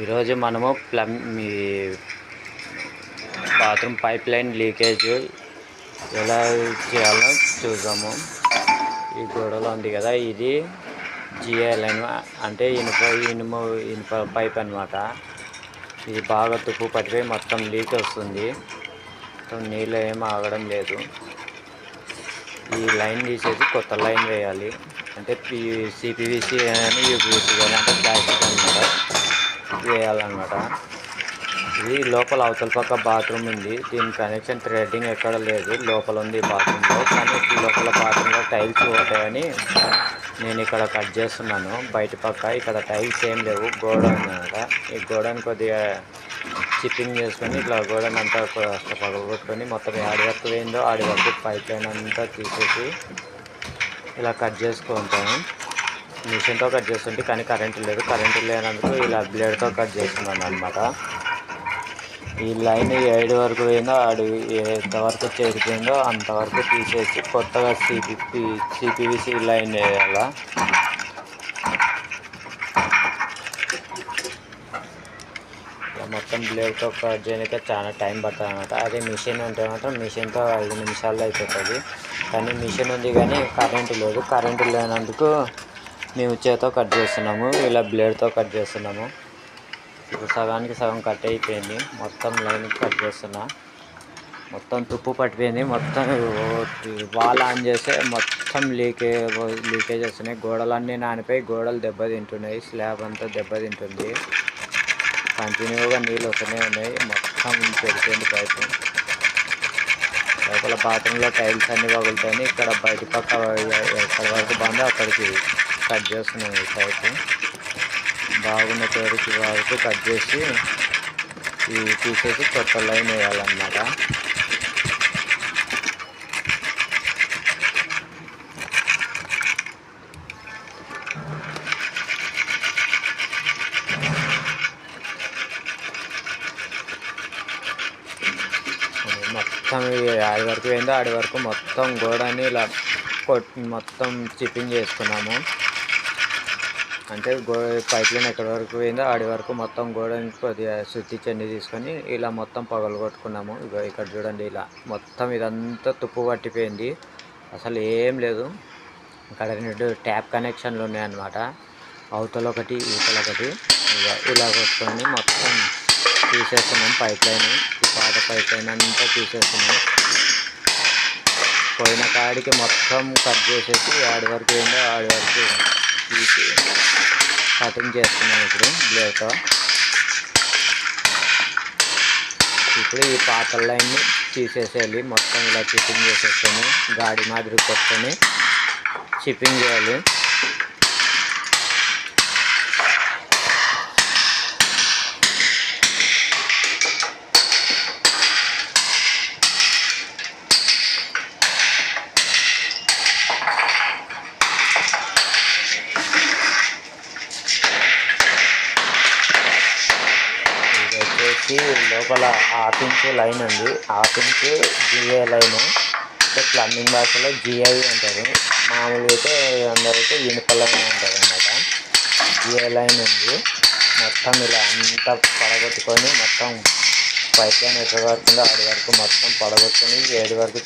ఈరోజు మనము ప్లమ్ మీ బాత్రూమ్ పైప్ లైన్ లీకేజ్ ఎలా చేయాలో చూద్దాము. ఈ గోడలో ఉంది కదా ఇది జిఐ లైన్ అంటే ఇనుప ఇనుము ఇనుప పైప్ అనమాట ఇది బాగా తుప్పు పట్టిపోయి మొత్తం లీక్ వస్తుంది. మొత్తం నీళ్ళు ఏం ఆగడం లేదు. ఈ లైన్ తీసేసి కొత్త లైన్ వేయాలి. అంటే పి సిపివిసి కానీ యూపీవీసీ కానీ అంటే ప్లాస్టిక్ అనమాట వేయాలన్నమాట ఇది లోపల అవతల పక్క బాత్రూమ్ ఉంది. దీని కనెక్షన్ థ్రెడ్డింగ్ ఎక్కడ లేదు. లోపల ఉంది బాత్రూంలో కానీ ఈ లోపల బాత్రూంలో టైల్స్ ఉంటాయని నేను ఇక్కడ కట్ చేస్తున్నాను. బయట పక్క ఇక్కడ టైల్స్ ఏం లేవు. గోడ ఉందన్నమాట. ఈ గోడని కొద్దిగా చిప్పింగ్ చేసుకొని ఇట్లా గోడని అంతా పగలగొట్టుకొని మొత్తం ఆడి వరకు పోయిందో ఆడి వరకు పైప్ లైన్ అంతా తీసేసి ఇలా కట్ చేసుకుంటాము మిషన్తో కట్ చేస్తుంటే కానీ కరెంటు లేదు. కరెంటు లేనందుకు ఇలా బ్లేడ్తో కట్ చేస్తున్నాను అనమాట ఈ లైన్ ఏడు వరకు పోయిందో ఆడు ఎంతవరకు చేరిపోయిందో అంతవరకు తీసేసి కొత్తగా సిపి సిపివిసి లైన్ వేయాలా. మొత్తం బ్లేడ్తో కట్ చేయడానికి చాలా టైం పడుతుంది అనమాట అదే మిషన్ ఉంటే మాత్రం మిషన్తో ఐదు నిమిషాల్లో అయిపోతుంది. కానీ మిషన్ ఉంది కానీ కరెంటు లేదు. కరెంటు లేనందుకు మేము చేతో కట్ చేస్తున్నాము. ఇలా బ్లేడ్తో కట్ చేస్తున్నాము. ఇప్పుడు సగానికి సగం కట్ అయిపోయింది. మొత్తం లైన్ కట్ చేస్తున్నా. మొత్తం తుప్పు పట్టిపోయింది. మొత్తం వాల్ ఆన్ చేస్తే మొత్తం లీకే లీకేజ్ వస్తున్నాయి. గోడలన్నీ నానిపోయి గోడలు దెబ్బతింటున్నాయి. స్లాబ్ అంతా దెబ్బతింటుంది. కంటిన్యూగా నీళ్ళు వస్తూనే ఉన్నాయి. మొత్తం పెరిపోయింది పైపు. లోపల బాత్రూంలో టైల్స్ అన్నీ పగులుతాయి ఇక్కడ బయట పక్క ఎక్కడి వరకు బాగుందో అక్కడికి కట్ చేస్తున్నాం ఈ పైపు. బాగున్న చోటుకి వరకు కట్ చేసి ఈ తీసేసి కొత్త లైన్ వేయాలన్నమాట. మొత్తం ఆడి వరకు పోయిందో ఆడి వరకు మొత్తం గోడని ఇలా కొట్టి మొత్తం చిప్పింగ్ చేసుకున్నాము. అంటే గో పైప్ లైన్ ఎక్కడి వరకు పోయిందో ఆడి వరకు మొత్తం గోడని కొద్దిగా శుద్ధి చెంది తీసుకొని ఇలా మొత్తం పగలు కొట్టుకున్నాము. ఇగో ఇక్కడ చూడండి ఇలా మొత్తం ఇదంతా తుప్పు పట్టిపోయింది. అసలు ఏం లేదు. ఇక్కడ రెండు ట్యాప్ కనెక్షన్లు ఉన్నాయన్నమాట. అవతల ఒకటి ఇవతల ఒకటి. ఇలా కొట్టుకొని మొత్తం తీసేస్తున్నాం పైప్ లైన్. పాత పైప్ పైన అంతా తీసేస్తున్నాం. పోయిన కాడికి మొత్తం కట్ చేసేసి ఆడి వరకు ఏందో ఆడి వరకు తీసి కటింగ్ చేస్తున్నాం ఇప్పుడు బ్లేడ్తో. ఇప్పుడు ఈ పాత లైన్ని తీసేసేయాలి. మొత్తం ఇలా చిప్పింగ్ చేసేసుకొని గాడి మాదిరి కొట్టుకొని చిప్పింగ్ చేయాలి. వచ్చి లోపల హాఫ్ ఇంచ్ లైన్ ఉంది. Half inch GI line. అంటే ప్లంబింగ్ భాషలో జిఐ అంటారు. మామూలుగా అయితే అందరైతే ఇనుప లైన్ అంటారు అనమాట జిఐ లైన్ ఉంది. మొత్తం ఇలా అంతా పడగొట్టుకొని మొత్తం పైప్ లైన్ ఎక్కడ వరకు ఆడి వరకు మొత్తం పడగొట్టుకొని ఏడు వరకు